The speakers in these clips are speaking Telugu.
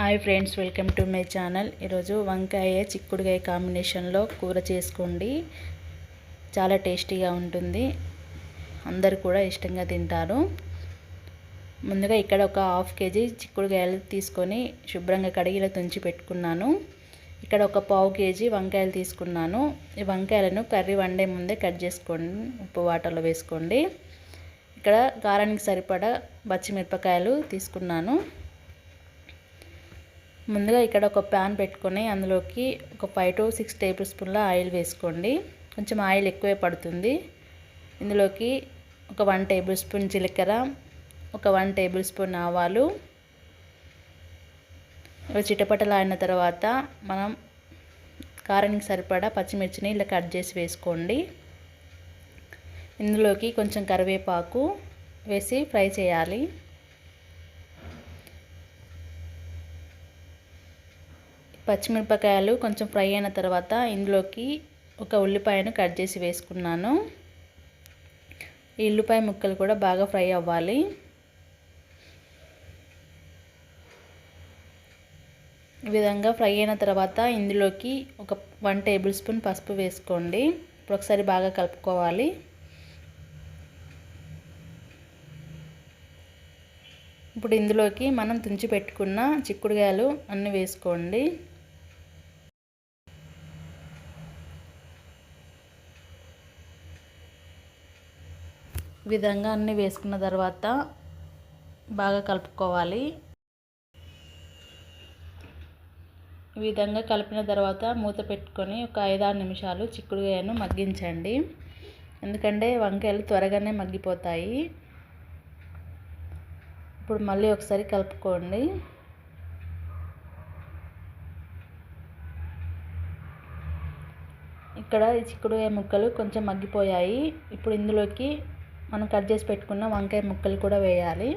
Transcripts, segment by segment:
Hi friends welcome to my channel. ఈరోజు వంకాయ చిక్కుడుకాయ కాంబినేషన్లో కూర చేసుకోండి. చాలా టేస్టీగా ఉంటుంది. అందరు కూడా ఇష్టంగా తింటారు. ముందుగా ఇక్కడ ఒక హాఫ్ కేజీ చిక్కుడుకాయలు తీసుకొని శుభ్రంగా కడిగిలో తుంచి పెట్టుకున్నాను. ఇక్కడ ఒక పావు కేజీ వంకాయలు తీసుకున్నాను. ఈ వంకాయలను కర్రీ వండే ముందే కట్ చేసుకోండి. ఉప్పు వాటర్లో వేసుకోండి. ఇక్కడ కారానికి సరిపడా పచ్చిమిరపకాయలు తీసుకున్నాను. ముందుగా ఇక్కడ ఒక ప్యాన్ పెట్టుకొని అందులోకి ఒక ఫైవ్ టు సిక్స్ టేబుల్ స్పూన్ల ఆయిల్ వేసుకోండి. కొంచెం ఆయిల్ ఎక్కువే పడుతుంది. ఇందులోకి ఒక వన్ టేబుల్ స్పూన్ జీలకర్ర ఒక వన్ టేబుల్ స్పూన్ ఆవాలు. చిటపటలాడిన తర్వాత మనం కారానికి సరిపడా పచ్చిమిర్చిని ఇలా కట్ చేసి వేసుకోండి. ఇందులోకి కొంచెం కరివేపాకు వేసి ఫ్రై చేయాలి. పచ్చిమిరపకాయలు కొంచెం ఫ్రై అయిన తర్వాత ఇందులోకి ఒక ఉల్లిపాయను కట్ చేసి వేసుకున్నాను. ఈ ఉల్లిపాయ ముక్కలు కూడా బాగా ఫ్రై అవ్వాలి. ఈ విధంగా ఫ్రై అయిన తర్వాత ఇందులోకి ఒక వన్ టేబుల్ స్పూన్ పసుపు వేసుకోండి. ఇప్పుడు ఒకసారి బాగా కలుపుకోవాలి. ఇప్పుడు ఇందులోకి మనం తుంచి పెట్టుకున్న చిక్కుడుగాయలు అన్నీ వేసుకోండి. విధంగా అన్నీ వేసుకున్న తర్వాత బాగా కలుపుకోవాలి. ఈ విధంగా కలిపిన తర్వాత మూత పెట్టుకొని ఒక ఐదారు నిమిషాలు చిక్కుడుగాయను మగ్గించండి. ఎందుకంటే వంకాయలు త్వరగానే మగ్గిపోతాయి. ఇప్పుడు మళ్ళీ ఒకసారి కలుపుకోండి. ఇక్కడ ఈ చిక్కుడుగాయ ముక్కలు కొంచెం మగ్గిపోయాయి. ఇప్పుడు ఇందులోకి మనం కట్ చేసి పెట్టుకున్న వంకాయ ముక్కలు కూడా వేయాలి.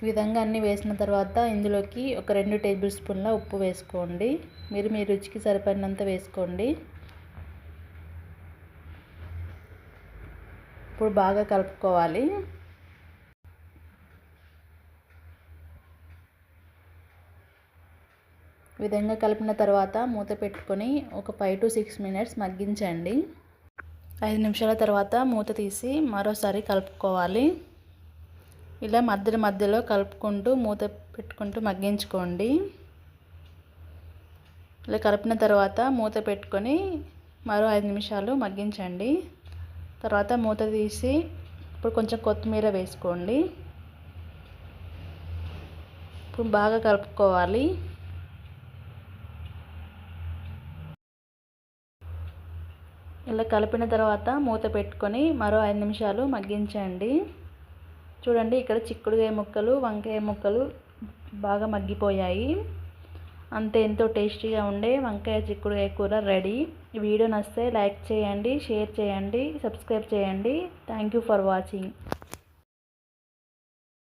ఈ విధంగా అన్నీ వేసిన తర్వాత ఇందులోకి ఒక రెండు టేబుల్ స్పూన్ల ఉప్పు వేసుకోండి. మీరు మీ రుచికి సరిపడినంత వేసుకోండి. ఇప్పుడు బాగా కలుపుకోవాలి. విధంగా కలిపిన తర్వాత మూత పెట్టుకొని ఒక ఫైవ్ టు సిక్స్ మినిట్స్ మగ్గించండి. ఐదు నిమిషాల తర్వాత మూత తీసి మరోసారి కలుపుకోవాలి. ఇలా మధ్య మధ్యలో కలుపుకుంటూ మూత పెట్టుకుంటూ మగ్గించుకోండి. ఇలా కలిపిన తర్వాత మూత పెట్టుకొని మరో ఐదు నిమిషాలు మగ్గించండి. తర్వాత మూత తీసి ఇప్పుడు కొంచెం కొత్తిమీర వేసుకోండి. ఇప్పుడు బాగా కలుపుకోవాలి. ఇలా కలిపిన తర్వాత మూత పెట్టుకొని మరో ఐదు నిమిషాలు మగ్గించండి. చూడండి ఇక్కడ చిక్కుడుకాయ ముక్కలు వంకాయ ముక్కలు బాగా మగ్గిపోయాయి. అంతే ఎంతో టేస్టీగా ఉండే వంకాయ చిక్కుడుకాయ కూర రెడీ. ఈ వీడియో నచ్చితే లైక్ చేయండి షేర్ చేయండి సబ్స్క్రైబ్ చేయండి. Thank you for watching